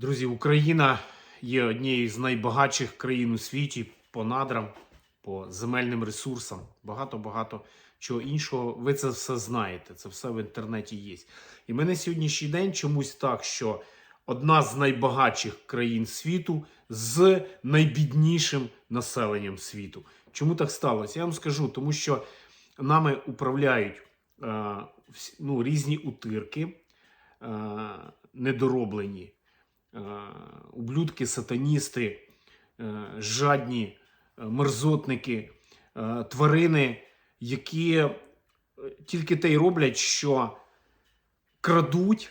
Друзі, Україна є однією з найбагатших країн у світі по надрам, по земельним ресурсам. Багато-багато чого іншого. Ви це все знаєте. Це все в інтернеті є. І ми на сьогоднішній день чомусь так, що одна з найбагатших країн світу з найбіднішим населенням світу. Чому так сталося? Я вам скажу, тому що нами управляють е, ну, різні утирки, е, недороблені ублюдки, сатаністи, е, жадні е, мерзотники, е, тварини, які е, тільки те й роблять, що крадуть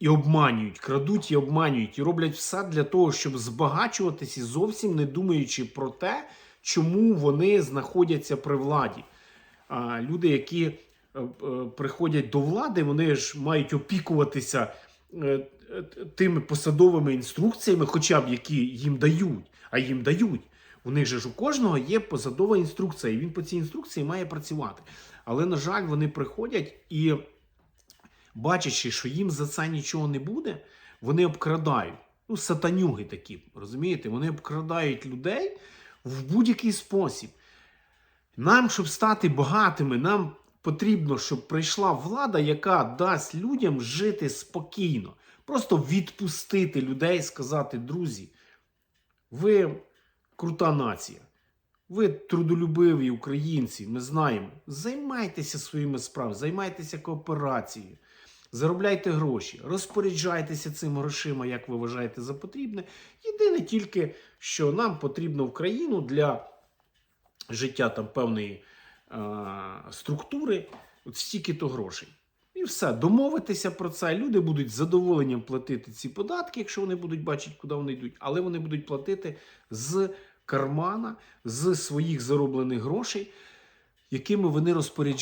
і обманюють, крадуть і обманюють, і роблять все для того, щоб збагачуватись і зовсім не думаючи про те, чому вони знаходяться при владі. А люди, які е, е, приходять до влади, вони ж мають опікуватися е, е, тими посадовими інструкціями, хоча б які їм дають, а їм дають. У них же ж у кожного є посадова інструкція, і він по цій інструкції має працювати. Але, на жаль, вони приходять і, бачачи, що їм за це нічого не буде, вони обкрадають. Ну, сатанюги такі, розумієте? Вони обкрадають людей в будь-який спосіб. Нам, щоб стати багатими, нам потрібно, щоб прийшла влада, яка дасть людям жити спокійно. Просто відпустити людей, сказати, друзі, ви крута нація. Ви трудолюбиві українці, ми знаємо. Займайтеся своїми справами, займайтеся кооперацією, заробляйте гроші, розпоряджайтеся цими грошима, як ви вважаєте за потрібне. Єдине тільки, що нам потрібно в країну для життя там певної е, структури, от стільки-то грошей. Все, домовитися про це. Люди будуть з задоволенням платити ці податки, якщо вони будуть бачити, куди вони йдуть, але вони будуть платити з кармана, з своїх зароблених грошей, якими вони розпоряджаються.